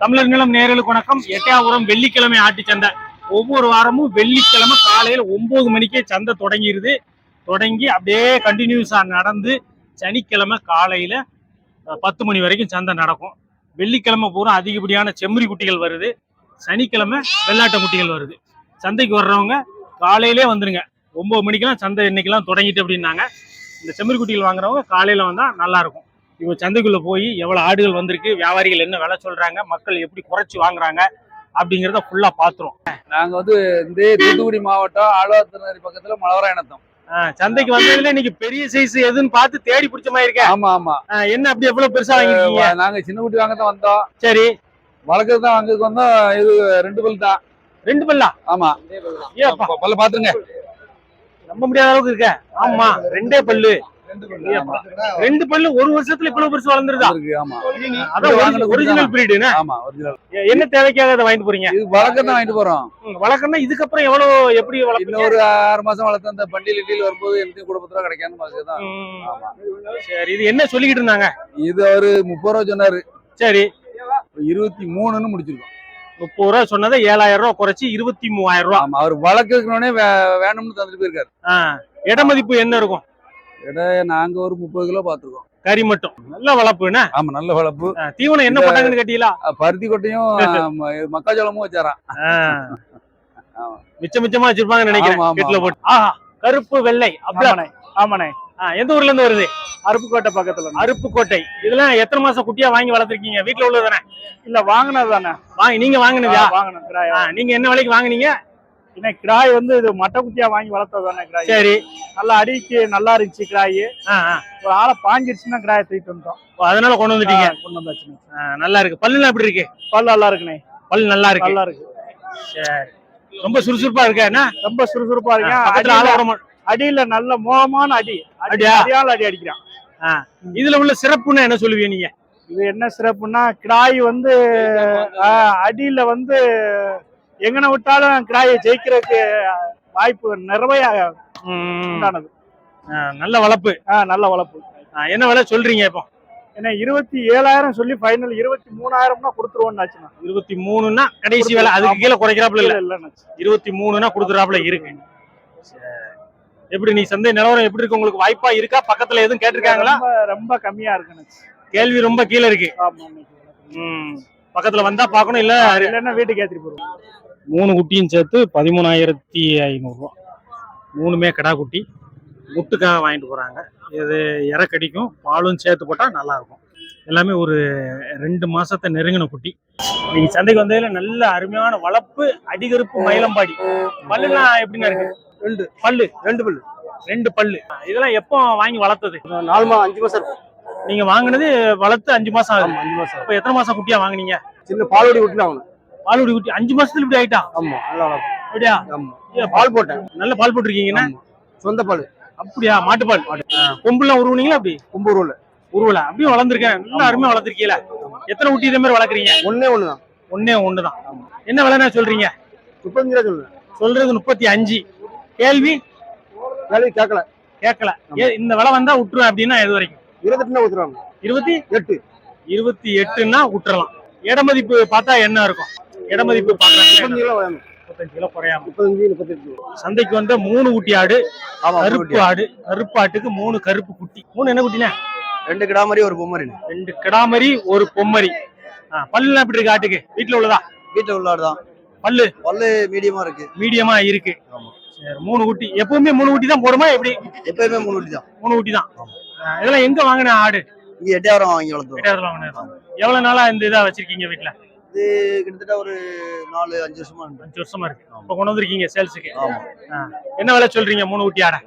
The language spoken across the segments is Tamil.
தமிழர் நிலம் நேரலுக்கு வணக்கம். எட்டயாபுரம் வெள்ளிக்கிழமை ஆட்டு சந்தை. ஒவ்வொரு வாரமும் வெள்ளிக்கிழமை காலையில் ஒன்பது மணிக்கே சந்தை தொடங்கிடுது தொடங்கி அப்படியே கண்டினியூஸாக நடந்து சனிக்கிழமை காலையில் பத்து மணி வரைக்கும் சந்தை நடக்கும். வெள்ளிக்கிழமை பூரா அதிகப்படியான செம்மறி குட்டிகள் வருது. சனிக்கிழமை வெள்ளாட்ட குட்டிகள் வருது. சந்தைக்கு வர்றவங்க காலையிலே வந்துடுங்க ஒம்பது மணிக்கெல்லாம் சந்தை இன்னைக்கெல்லாம் தொடங்கிட்டு அப்படின்னாங்க. இந்த செம்மறி குட்டிகள் வாங்குறவங்க காலையில் வந்தால் நல்லா இருக்கும். இப்போ சந்தைக்குள்ள போய் எவ்வளவு ஆடுகள் வந்திருக்கு வியாபாரிகள் என்ன விலை சொல்றாங்க மக்கள் எப்படி குறைச்சு வாங்குறாங்க அப்படிங்கறத ஃபுல்லா பாத்துரும் நாங்க வந்து இந்த தூத்துக்குடி மாவட்டம் ஆழ்வார்த்திருநெறி பக்கத்துல மலவராயணத்தம் சந்தைக்கு வந்ததுல இன்னைக்கு பெரிய சைஸ் எதுன்னு பார்த்து தேடி பிடிச்ச மாதிரி இருக்கேன் ஆமா ஆமா. என்ன அப்படி எவ்வளவு பெருசா வாங்கிருக்கீங்க? நாங்க சின்ன குட்டி வாங்க தான் வந்தோம். சரி. வளர்க்கறது தான் வாங்குறதுக்கு வந்தோம். இது ரெண்டு பல் தான். ரெண்டு பல்லா? ஆமா. பல்ல பாத்துருங்க. நம்ப முடியாத அளவுக்கு இருக்க. ஆமா ரெண்டே பல்லு. ரெண்டு பல்லு. ஒரு வருஷத்துல இவ்வளவு பெருசு வளர்ந்துருதா இருக்கு, ஆமா. அதான் ஒரிஜினல் பிரீடுன்னு ஆமா ஒரிஜினல் என்ன தேவைக்காக அதை வாங்கிட்டு போறீங்க? இது வளர்க்க தான் வாங்கிட்டு போறோம். ம், வளர்க்கணும்னா இதுக்கப்புறம் எவ்வளவு எப்படி வளர்ப்பீங்க? ஒரு ஆறு மாசம் வளர்த்து அந்த பண்டிகை கிண்டியில் வரும்போது எனக்கு குடும்பத்துல ம், ஆமா. சரி இது என்ன சொல்லிக்கிட்டு இருந்தாங்க? இது அவரு முப்பது ரூபா சொன்னாரு. சரி. இருபத்தி மூணுன்னு முடிச்சிருக்கோம். முப்பது ரூபா சொன்னதை ஏழாயிரம் ரூபா குறைச்சி இருபத்தி மூவாயிரம் ரூபா. ஆமா அவர் வளர்க்கறதுக்குனே வேணும்னு தந்துட்டு போயிருக்காரு. இட மதிப்பு என்ன இருக்கும்? இட நாங்க ஒரு முப்பது கிலோ பாத்துருக்கோம் கறி மட்டும். நல்ல வளர்ப்புன்னு ஆமா நல்ல வளர்ப்பு. தீவனம் என்ன போட்டாங்கன்னு கேட்டீங்களா? பருத்தி கொட்டையும் மக்காச்சோளமும் வச்சாராம். மிச்சம் மிச்சமா வச்சிருப்பாங்கன்னு ஆமா, நினைக்கிறேன். ஆமா, கெட்டில போட்டு. ஆஹா கருப்பு வெள்ளை அப்படியே ஆமாண்ணே எந்த ஊர்ல இருந்து வருது? அருப்புக்கோட்டை பக்கத்துல. அருப்புக்கோட்டை இதெல்லாம் எத்தனை மாசம் குட்டியா வாங்கி வளர்த்துருக்கீங்க? வீட்டுல உள்ளது தானே இல்ல வாங்கினது தானே. வாங்கி நீங்க வாங்கினதா? ஆ, நீங்க என்ன விலைக்கு வாங்குனீங்க? என்ன கிராய் வந்து இது மட்டை குட்டியா வாங்கி வளர்த்தது தானே கிராய் சரி. நல்லா அடிக்கு நல்லா இருந்துச்சு கிராய். ஒரு ஆளை பாஞ்சிருச்சுன்னா கிராயை தூக்கிட்டு வந்துட்டோம். ஓ, அதனால கொண்டு வந்துட்டீங்க? கொண்டு வந்தாச்சுண்ணே ஆ, நல்லா இருக்கு. பல்லுலாம் எப்படி இருக்கு? பல் நல்லா இருக்குண்ணே. பல்லு நல்லா இருக்கு. நல்லா இருக்கு. சரி. ரொம்ப சுறுசுறுப்பா இருக்கா என்ன? ரொம்ப சுறுசுறுப்பா இருக்கேன். அடியில- அடியில நல்ல மோகமான அடி. அடி அடியா? சரியான அடி அடிக்கிறான். இதுல உள்ள சிறப்புன்னு என்ன சொல்லுவீங்க நீங்க? இது என்ன சிறப்புன்னா கிராய் வந்து அடியில வந்து எங்கன விட்டாலும் கிராயை ஜெயிக்கிறதுக்கு வாய்ப்பு நிறைய உண்டானது. நல்ல வளர்ப்பு நல்ல வளர்ப்பு என்ன விலை சொல்றீங்க இப்போ? ஏன்னா இருபத்தி ஏழாயிரம் சொல்லி ஃபைனல் இருபத்தி மூணாயிரம்னா கொடுத்துருவோம்னாச்சுண்ணா இருபத்தி மூணுன்னா கடைசி விலை அதுக்கு கீழே குறைக்கிறாப்புல இல்ல? இல்ல இல்லைண்ணாச்சு இருபத்தி மூணுனா கொடுக்குறாப்புல இருக்கு. எப்படி நீ சந்தை நிலவரம் எப்படி இருக்கு? உங்களுக்கு வாய்ப்பா இருக்கா? பக்கத்துல எதுவும் கேட்டிருக்காங்களா? ரொம்ப ரொம்ப கம்மியா இருக்குண்ணாச்சு கேள்வி ரொம்ப கீழே இருக்கு. பக்கத்துல வந்தா பார்க்கணும் இல்ல இல்லைன்னா வீட்டுக்கு ஏத்திட்டு போடுவோம் மூணு குட்டியும் சேர்த்து பதிமூணாயிரத்தி ஐநூறுரூவா மூணுமே கிடா குட்டி. முட்டுக்காக வாங்கிட்டு போறாங்க. இது இறக்கடிக்கும். பாலும் சேர்த்து போட்டா நல்லா இருக்கும் எல்லாமே ஒரு ரெண்டு மாசத்தை நெருங்கின குட்டி. நீங்க சந்தைக்கு வந்ததுல நல்ல அருமையான வளர்ப்பு அடிகருப்பு மயிலம்பாடி. பல்லுலாம் எப்படிங்க இருக்கு? ரெண்டு. பல்லு. ரெண்டு பல்லு. ரெண்டு பல்லு. இதெல்லாம் எப்போ வாங்கி வளர்த்தது? நாலு மா அஞ்சு மாசம் இருக்கும் நீங்க வாங்குனது வளர்த்து அஞ்சு மாசம் ஆகுது. அஞ்சு மாசம் அப்ப எத்தனை மாசம் குட்டியா வாங்குனீங்க? சின்ன பாலோடி விட்டுனா அவனு பாலுடி குட்டி அஞ்சு மாசத்துல இப்படி ஆயிட்டா? ஆமா நல்லா வளர்ப்பு அப்படியா? ஆமா. பால் போட்டேன் நல்ல பால் போட்டிருக்கீங்கன்னா. சொந்த பால். அப்படியா? மாட்டுப்பால் கொம்புலாம் உருவுனீங்களா அப்படி? கும்பூர்ல உருவல. அப்படியும் வளர்ந்துருக்கேன். நல்ல அருமையா வளர்த்துருக்கீல. எத்தனை குட்டி இதே மாதிரி வளர்க்குறீங்க? ஒன்னே ஒண்ணுதான் ஒன்னே ஒண்ணுதான் என்ன விலைன்னா சொல்றீங்க? முப்பத்தஞ்சு ரூபா சொல்லுவேன். சொல்றது முப்பத்தி அஞ்சு. கேள்வி? வேலையை கேட்கல. கேட்கல. இந்த விலை வந்தா விட்டுருவேன் அப்படின்னா எது வரைக்கும்? இருபத்தெட்டுனா ஊத்துறாங்க இருபத்தி? எட்டு. இருபத்தி எட்டுன்னா விட்டுறலாம் இட மதிப்பு பார்த்தா என்ன இருக்கும்? இட மதிப்பு முப்பத்தஞ்சு பாக்குறாங்க கிலோ வேணும். முப்பத்தஞ்சு கிலோ குறையாம. முப்பத்தஞ்சு முப்பத்தெட்டு. சந்தைக்கு வந்த மூணு குட்டி ஆடு கருப்பு ஆடு. கருப்பு ஆட்டுக்கு மூணு கருப்பு குட்டி. மூணு என்ன குட்டினா ரெண்டு கிடா மாதிரி ஒரு பொம்மரி ரெண்டு கிடாமரி ஒரு பொம்மரி. ஆ, பல்லுலாம் எப்படி இருக்கு ஆட்டுக்கு? வீட்டுல உள்ளதா? வீட்டுல உள்ளாடுதான் பல்லு? பல்லு மீடியமா இருக்கு. மீடியமா இருக்கு. மூணு குட்டி. எப்பவுமே மூணு குட்டி தான் போடுமா எப்படி? எப்பயுமே மூணு வீட்டு தான். மூணு குட்டி தான். இதெல்லாம் எங்க வாங்கின ஆடு? இங்க எட்டாயிரம் வாங்கி வளர்த்துவோம் எட்டாயிரத்துல வாங்கினது எவ்வளவு நாளா இந்த இதா வச்சிருக்கீங்க வீட்டுல இது கிட்டத்தட்ட ஒரு நாலு அஞ்சு வருஷமா அஞ்சு வருஷமா இருக்கு. இப்ப கொண்டு வந்திருக்கீங்க சேல்ஸுக்கு. ஆமா. என்ன விலை சொல்றீங்க மூணு குட்டி ஆடை?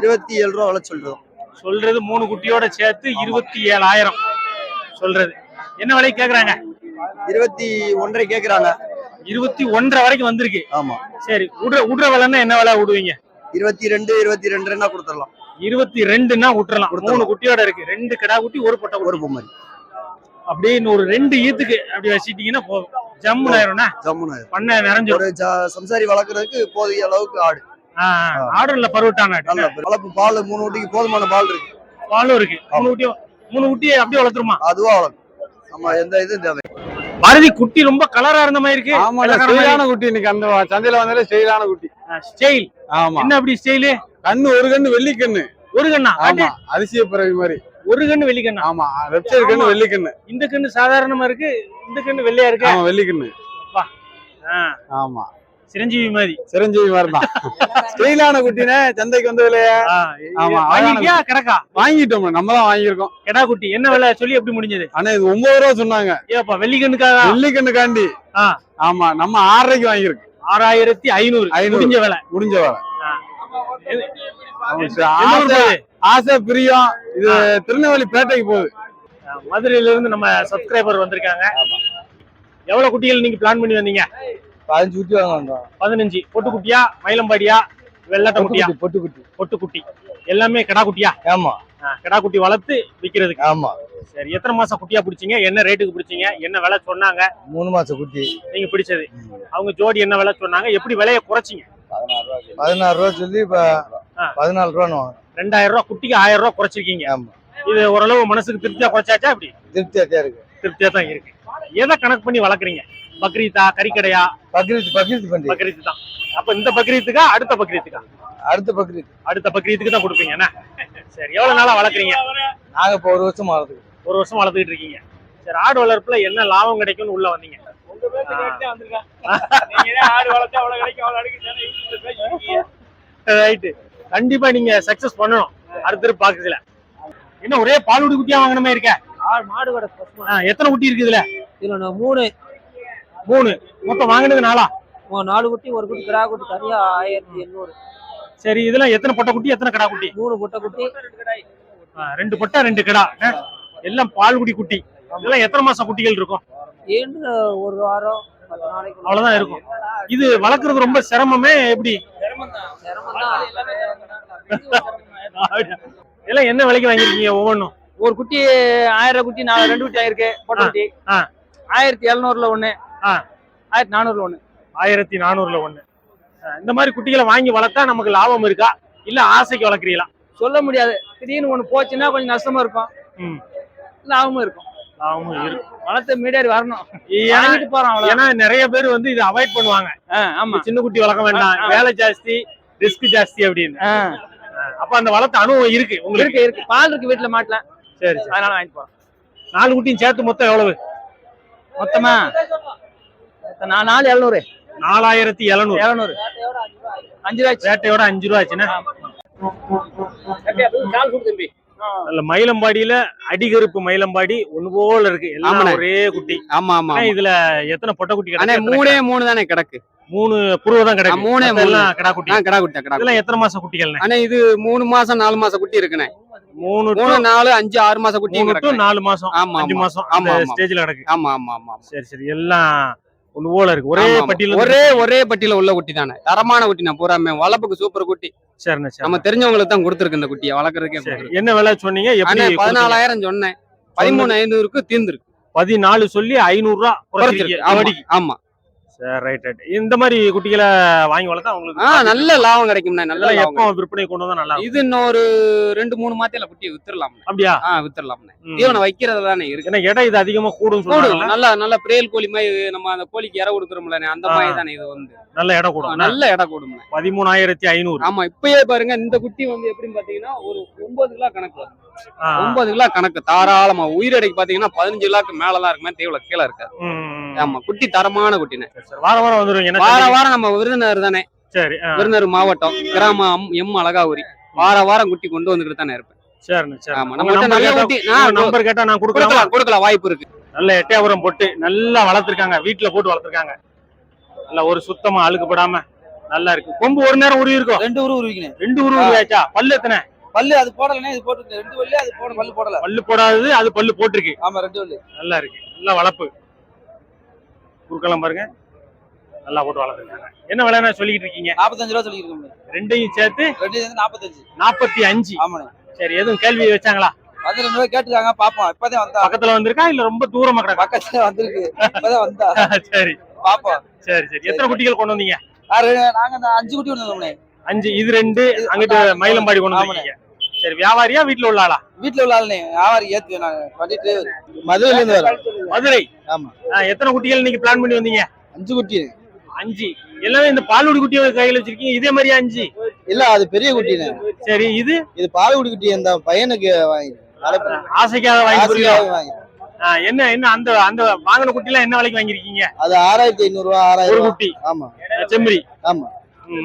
இருபத்தி ஏழு ரூபா விலை சொல்றோம். சொல்றது மூணு குட்டியோட சேர்த்து இருபத்தி ஏழாயிரம் சொல்றது. என்ன விலை கேக்குறாங்க? இருபத்தி ஒன்றரை கேக்குறாங்க. இருபத்தி ஒன்றரை வரைக்கும் வந்திருக்கு. ஆமா. சரி விடுற விடுற விலைன்னா என்ன விலை விடுவீங்க? இருபத்தி ரெண்டு இருபத்தி ரெண்டுன்னா கொடுத்துடலாம். இருபத்தி ரெண்டுன்னா விட்டுறலாம். மூணு குட்டியோட இருக்கு. ரெண்டு கிடா குட்டி ஒரு பொட்டை ஒரு பொம்மரி அப்படியே ஒரு ரெண்டு ஈத்துக்கு அப்படி வச்சிட்டீங்கன்னா போதும் ஜம்முன்னு ஆயிரும்ண்ணா? ஜம்முன்னு பண்ண நிறைஞ்சிரும் ஒரு சம்சாரி வளர்க்கறதுக்கு போதிய அளவுக்கு ஆடு. ஆர்டர்ல பருவட்டான நல்ல வளர்ப்பு பால் மூணு ஊட்டிக்கு போதுமான பால் இருக்கு. பாலும் இருக்கு. மூணு மூணு குட்டி அப்படியே வளர்த்துருமா? அதுவா வளர்க்கும். நம்ம எந்த இதுவும் தேவை பாரதி குட்டி ரொம்ப கலரா இருந்த மாதிரி இருக்கு. ஆமா. ஸ்டைலான குட்டி இன்னைக்கு அந்த சந்தையில வந்தாலே ஸ்டைலான குட்டி. ஸ்டைல். ஆமா. என்ன அப்படி ஸ்டைலு? கண்ணு ஒரு கண்ணு வெள்ளி கண்ணு. ஒரு கண்ணா? ஆமா. அதிசய பிறவி மாதிரி. ஒரு கண்ணு வெள்ளி கண்ணா? ஆமா வெப்சைட் கண்ணு ஆமா. வெள்ளி கண்ணு. இந்த கண்ணு சாதாரணமா இருக்கு இந்த கண்ணு வெள்ளையா இருக்கு? ஆமா வெள்ளி கண்ணு. ஆ, ஆமா. சிரஞ்சீவி மாதிரி. சிரஞ்சீவி மாதிரி தான் ஸ்டைலான குட்டினே சந்தைக்கு வந்ததுல ஆ, ஆமா, வாங்கிட்டியா கிடக்கா? வாங்கிட்டோம் நம்ம தான் வாங்கியிருக்கோம். கிடா குட்டி என்ன விலை சொல்லி எப்படி முடிஞ்சது? ஆனா இது ஒன்பது ரூபா சொன்னாங்க. ஏப்பா வெள்ளி கண்ணுக்காக வெள்ளி கண்ணுக்காண்டி. ஆ. ஆமா நம்ம ஆறரைக்கு வாங்கியிருக்கு ஆறாயிரத்தி ஐநூறு. ஐநூறு. முடிஞ்ச விலை. முடிஞ்ச வேலை. ஆசை பிரியம். இது திருநெல்வேலி பேட்டைக்கு போகுது. மதுரையில இருந்து நம்ம சப்ஸ்கிரைபர் வந்திருக்காங்க. எவ்வளவு குட்டிகள் நீங்க பிளான் பண்ணி வந்தீங்க? பதினஞ்சு குட்டி வாங்க வந்தோம் பதினஞ்சு. பொட்டுக்குட்டியா மயிலம்பாடியா வெள்ளட்ட குட்டியா? பொட்டு குட்டி பொட்டுக்குட்டி. எல்லாமே கிடா குட்டியா ஆமா. கிடா குட்டி வளர்த்து விக்கிறதுக்கு. ஆமா. சரி எத்தனை மாசம் குட்டியா பிடிச்சீங்க? என்ன ரேட்டுக்கு பிடிச்சீங்க? என்ன விலை சொன்னாங்க? மூணு மாசம் குட்டி. நீங்க பிடிச்சது. அவங்க ஜோடி என்ன விலை சொன்னாங்க? எப்படி விலையை குறைச்சிங்க? பதினாறு ரூபா சொல்லி இப்ப. பதினாலு ரூபான்னு வாங்க ரெண்டாயிரம் ரூபாய் குட்டிக்கு ஆயிரம் ரூபாய் குறைச்சிருக்கீங்க. ஆமா. இது ஓரளவு மனசுக்கு திருப்தியா குறைச்சாச்சா அப்படி திருப்தியா தான் இருக்கு. திருப்தியா தான் இருக்கு. எதை கணக்கு பண்ணி வளர்க்குறீங்க? பக்ரீத்தா கறிக்கடையா? பக்ரீத் பக்ரீத் பண்டி பக்ரீத் தான். அப்ப இந்த பக்ரீத்துக்கா அடுத்த பக்ரீத்துக்கா? அடுத்த பக்ரீத். அடுத்த பக்ரீத்துக்கு தான் கொடுப்பீங்க என்ன? சரி எவ்வளவு நாளா வளர்க்குறீங்க? நாங்க இப்ப ஒரு வருஷம் மாறதுக்கு ஒரு வருஷம் வளர்த்துக்கிட்டு இருக்கீங்க. சரி ஆடு வளர்ப்புல என்ன லாபம் கிடைக்கும்னு உள்ள வந்தீங்க? ரைட்டு கண்டிப்பா நீங்க சக்சஸ் பண்ணணும். அடுத்த பாக்குறதுல என்ன ஒரே பாலுடி குட்டியா வாங்கின இருக்க? மாடு கடை எத்தனை குட்டி இருக்கு இதுல? மூணு. மூணு. மொத்தம் வாங்கினது நாளா நாலு குட்டி ஒரு குட்டி கிடா குட்டி தனியா ஆயிரத்தி எண்ணூறு. சரி இதுல எத்தனை பொட்டை குட்டி எத்தனை கடா குட்டி? மூணு முட்டை குட்டி. ரெண்டு பொட்டை ரெண்டு கடா. எல்லாம் பால்குடி குட்டி. இதெல்லாம் எத்தனை மாசம் குட்டிகள் இருக்கும்? ஏண்டு ஒரு வாரம் அவ்வளவுதான் இருக்கும். இது வளர்க்கறது ரொம்ப சிரமமே எப்படி? சிரமம் தான் இதெல்லாம் என்ன விலைக்கு வாங்கிருக்கீங்க ஒவ்வொன்றும்? ஒரு குட்டி ஆயிரம் குட்டி நாலு ரெண்டு குட்டி ஆயிருக்கு பொட்டை குட்டி. ஆயிரத்தி எழுநூறுல ஒண்ணு. ஆயிரத்தி நானூறுல ஒண்ணு. ஆயிரத்தி நானூறுல ஒண்ணு. இந்த மாதிரி குட்டிகளை வாங்கி வளர்த்தா நமக்கு லாபம் இருக்கா? இல்ல ஆசைக்கு வளர்க்குறீங்களா? சொல்ல முடியாது. திடீர்னு ஒண்ணு போச்சுன்னா கொஞ்சம் நஷ்டமா இருக்கும். லாபமும் இருக்கும். லாபமும் இருக்கு. வளர்த்த மீடியாரி வரணும். ஏன்னா நிறைய பேர் வந்து இதை அவாய்ட் பண்ணுவாங்க. ஆமா. சின்ன குட்டி வளர்க்க வேண்டாம். வேலை ஜாஸ்தி ரிஸ்க் ஜாஸ்தி அப்படின்னு. அப்ப அந்த வளர்த்த அனுபவம் இருக்கு உங்களுக்கு. இருக்கு இருக்கு. பால் இருக்கு வீட்டுல மாட்டல. சரி சரி. அதனால வாங்கிட்டு போறோம் நாலு குட்டியும் சேர்த்து மொத்தம் எவ்வளவு? மொத்தமா? நாலு எழுநூறு. நாலாயிரத்தி எழுநூறு. எழுநூறு. அஞ்சு ரூபாய்க்கு வேட்டையோட அஞ்சு ரூபா நல்ல மயிலம்பாடியில அடிகருப்பு மயிலம்பாடி ஒண்ணு போல இருக்கு. எல்லாம். ஒரே குட்டி. ஆமா ஆமா ஆனா இதுல எத்தனை பொட்டை குட்டி அண்ணே கிடக்கு மூணே மூணு தானே கிடக்கு. மூணு புருவ தான் கிடக்கு. மூணே எல்லாம் கிடா குட்டி. கிடா குட்டி கிடா இதெல்லாம் எத்தனை மாசம் குட்டிகள் அண்ணே இது மூணு மாசம் நாலு மாசம் குட்டி இருக்குண்ணே. மூணு மூணு நாலு அஞ்சு ஆறு மாசம் குட்டி நாலு மாசம். ஆமா அஞ்சு மாசம் ஆமா. ஸ்டேஜ்ல கிடக்கு. ஆமா ஆமா ஆமா ஆமா. சரி சரி. எல்லாம் ஒண்ணு போல இருக்கு. ஒரே. பட்டியல ஒரே ஒரே பட்டியல உள்ள குட்டி தானே. தரமான குட்டி நான் பூராமே வளர்ப்புக்கு சூப்பர் குட்டி. சரிண்ணே சரி நம்ம தெரிஞ்சவங்களுக்கு தான் கொடுத்துருக்கு இந்த குட்டியை. வளர்க்கறதுக்கே. என்ன விலை சொன்னீங்க? எப்படி? பதினாலாயிரம் சொன்னேன். பதிமூணு ஐநூறுக்கு தீர்ந்துருக்கு. பதினாலு சொல்லி ஐநூறு ரூபா குறைச்சிருக்கு. ஆமா. சரி ரைட் ரைட் இந்த மாதிரி குட்டிகளை வாங்கி வளர்த்தா ஆ உங்களுக்கு நல்ல லாபம் கிடைக்கும்ண்ணே நல்ல லாபம் எப்போ விற்பனை கொண்டு வந்தா நல்லா இது இன்னொரு ரெண்டு மூணு மாத்தியில குட்டியை வித்துடலாம் அப்படியா? ஆ வித்துடலாம்ண்ணே. தீவனம் வைக்கிறது தானே இருக்கு. ஏன்னா எடை இது அதிகமா கூடும். கூடும் நல்லா நல்ல பிரேல் கோழி மாதிரி நம்ம அந்த கோழிக்கு இற கொடுக்குறோம்ல அந்த ஆ. மாதிரி தானே இது வந்து. நல்ல எடை கூடும் நல்ல இடம் கூடும் பதிமூணாயிரத்தி ஐநூறு. ஆமா இப்பயே பாருங்க இந்த குட்டி வந்து எப்படின்னு பாத்தீங்கன்னா ஒரு ஒன்பது கிலோ கணக்கு வரும். ஆ. ஒன்பது கிலோ கணக்கு தாராளமா. உயிரடைக்கு பாத்தீங்கன்னா பதினஞ்சு கிலோக்கு மேலதான் இருக்குமே தீவிர கீழே இருக்காது. ம். ஆமா குட்டி தரமான குட்டினே சரி, சரி. வாரம் வந்துருவீங்க. வார? வாரம் நம்ம விருதுநகர் தானே. சரி. விருதுநகர் மாவட்டம் கிராம அம்- எம் அழகாவூரி வார வாரம் குட்டி கொண்டு வந்துகிட்டு தானே இருப்பேன். சரிண்ணே சரி ஆமா உங்க நம்ம number நல்ல கேட்டா- குட்டி உங்க நான் நம்பர் கேட்டா நான் கொடுக்கலாம். வாய்ப்பு இருக்கு. நல்ல எட்டையாபுரம் போட்டு நல்லா வளர்த்துருக்காங்க. வீட்டுல போட்டு வளர்த்துருக்காங்க. நல்லா ஒரு சுத்தமா அழுக்குப்படாம நல்லா இருக்கு. கொம்பு ஒரு நேரம் உருவி இருக்கும் ரெண்டு உருவு உருவிக்கணும் ரெண்டு உருவி உருவியாச்சா? பல்லு எத்தனை? பல்லு அது போடலனே இது போட்டு ரெண்டு பல்லு அது போட பல்லு போடல. பல்லு போடாதது அது பல்லு போட்டிருக்கு. ஆமா ரெண்டு பல்லு நல்லா இருக்கு. நல்லா வளர்ப்பு. குறுக்கெல்லாம் பாருங்க. நல்லா போட்டு வளர்த்துருக்காங்க. என்ன விலைன்னு சொல்லிக்கிட்டு இருக்கீங்க? நாற்பத்தஞ்சு ரூபா சொல்லியிருக்கோம் ரெண்டையும் சேர்த்து ரெண்டு சேர்ந்து நாற்பத்தஞ்சு நாற்பத்தி அஞ்சு. ஆமாண்ணே. சரி எதுவும் கேள்வி வச்சாங்களா? வந்து ரெண்டு ரூபாய் கேட்டுருக்காங்க. பாப்போம். இப்பதான் வந்தா. பக்கத்துல வந்திருக்கா? இல்ல ரொம்ப தூரமா கிடக்கா? பக்கத்துல வந்திருக்கு. இப்பதான் வந்தா. சரி. பாப்போம். சரி சரி. எத்தனை குட்டிகள் கொண்டு வந்தீங்க? நாங்க அஞ்சு குட்டி கொண்டு வந்தோம்னே அஞ்சு இது ரெண்டு அங்கிட்டு மயிலம்பாடி கொண்டு வந்தீங்க சரி வியாபாரியா வீட்டுல உள்ள ஆளா? வீட்டுல உள்ள ஆளுனே வியாபாரி ஏத்து நாங்க டிரைவர் மதுரையில இருந்து வரோம் மதுரை? ஆமா. எத்தனை குட்டிகள் நீங்க பிளான் பண்ணி வந்தீங்க? அஞ்சு குட்டி. அஞ்சு. எல்லாமே இந்த பால்குடி குட்டியை கையில வச்சிருக்கீங்க. இதே மாதிரியா அஞ்சு? இல்ல அது பெரிய குட்டினே சரி இது? இது பாலகுடி குட்டி இந்த பையனுக்கு வாங்கி ஆசைக்காக வாங்கி என்ன என்ன அந்த அந்த வாங்கின குட்டி எல்லாம் என்ன விலைக்கு வாங்கிருக்கீங்க அது ஆறாயிரத்தி ஐநூறு ரூபா. ஆறாயிரம் குட்டி. ஆமா. செம்மறி. ஆமா.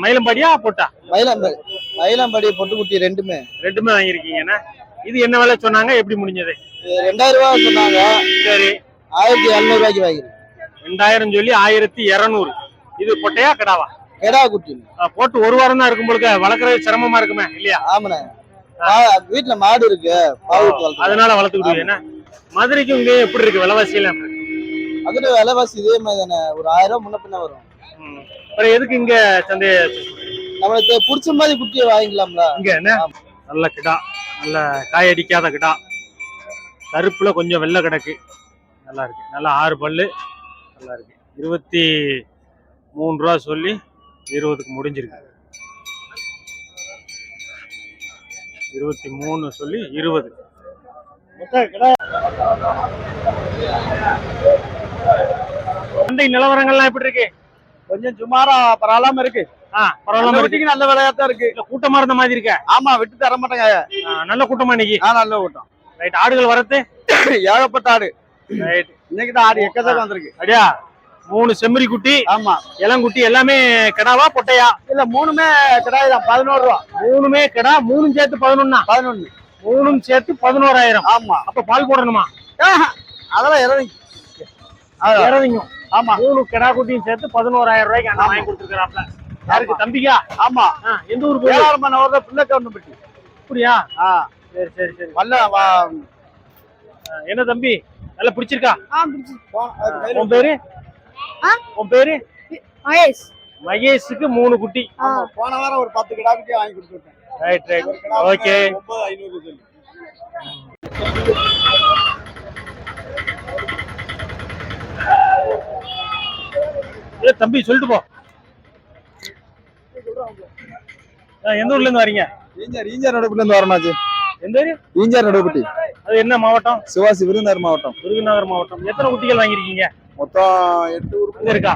மயிலம்பாடியா போட்டா? மயிலாம்படி மயிலாம்படி பொட்டு குட்டி ரெண்டுமே. ரெண்டுமே வாங்கிருக்கீங்கன்னா இது என்ன விலை சொன்னாங்க? எப்படி முடிஞ்சது? ரெண்டாயிரம் ரூபா சொன்னாங்க. சரி. ஆயிரத்தி எழுநூறு ரூபாய்க்கு வாங்கி ரெண்டாயிரம் சொல்லி ஆயிரத்தி இருநூறு. இது பொட்டையா கிடாவா? கெடா குட்டி. போட்டு ஒரு வாரம் தான் இருக்கும் போலுக்க. வளர்க்கறது சிரமமா இருக்குமே இல்லையா? ஆமாண்ணே. வீட்டுல மாடு இருக்கு. அதனால வளர்த்துக்கிட்டு மதுரைக்கு இங்க எப்படி இருக்கு? விலைவாசி எல்லாம்? அதுல விலைவாசி இதே மாதிரி தானே ஒரு ஆயிரம் ரூபாய் முன்ன பின்ன வரும். அப்புறம் எதுக்கு இங்க சந்தைய நம்மளுக்கு பிடிச்ச மாதிரி குட்டியை வாங்கிக்கலாம்ல. இங்க என்ன? நல்ல கிடா. நல்ல காயடிக்காத கிடா. கருப்புல கொஞ்சம் வெள்ளை கிடக்கு. நல்லா இருக்கு. நல்லா ஆறு பல்லு. நல்லா இருக்கு. இருபத்தி மூணு ரூபா சொல்லி இருபதுக்கு முடிஞ்சிருக்கு. இருபத்தி மூணு சொல்லி இருபது. சந்தை நிலவரங்கள்லாம் எப்படி இருக்கு? கொஞ்சம் சுமாரா பரவாயில்லாம இருக்கு. ஆ பரவாயில்ல இருக்கு. நல்ல விலையா தான் இருக்கு கூட்டமா இருந்த மாதிரி இருக்க. ஆமா விட்டு தர மாட்டாங்க. நல்ல கூட்டமா இன்னைக்கு? நல்ல கூட்டம். ரைட் ஆடுகள் வரத்து? ஏகப்பட்ட ஆடு. ரைட். இன்னைக்கு தான் ஆடு எக்கச்சக்கம் வந்திருக்கு. அப்படியா? மூணு செம்மறி குட்டி ஆமா. இளங்குட்டி எல்லாமே கிடாவா பொட்டையா? இல்ல மூணுமே கிடாய் தான் பதினோரு ரூபா. மூணுமே கிடா மூணும் சேர்த்து பதினொன்னா? பதினொன்னு. மூணும் சேர்த்து பதினோராயிரம். ஆமா. அப்ப பால் போடணுமா? அதெல்லாம் இறங்கி இறதிங்கும் ஆமா. மூணு கிடா குட்டியும் சேர்த்து பதினோராயிரம் ரூபாய்க்கு அண்ணன் வாங்கி கொடுத்துருக்காப்ல யாருக்கு? தம்பிக்கா? ஆமா. ஆ, எந்த ஊர் போய் ஏழாயிரம் மணி நேரம் பிள்ளை கவுண்ட் பட்டி அப்படியா? ஆ. சரி சரி சரி. வல்ல என்ன தம்பி? நல்லா பிடிச்சிருக்கா? உன் பேரு? ஆ? உன் பேரு? மகேஷ். மகேஷுக்கு மூணு குட்டி. போன வாரம் ஒரு பத்து கிடா குட்டி வாங்கி கொடுத்துருக்கேன். ரைட் ரைட் ஓகே ஒன்பது ஐநூறு சொல்லி ஏ தம்பி சொல்லிட்டு போ. எந்த ஊர்ல இருந்து வரீங்க? ஈஞ்சார் ஈஞ்சார் நடுப்புல இருந்து எந்த ஊரு? ஈஞ்சார் நடுப்புட்டி. அது என்ன மாவட்டம்? சிவாசி விருதுநகர் மாவட்டம். விருதுநகர் மாவட்டம். எத்தனை குட்டிகள் வாங்கியிருக்கீங்க? மொத்தம் எட்டு இங்க இருக்கா?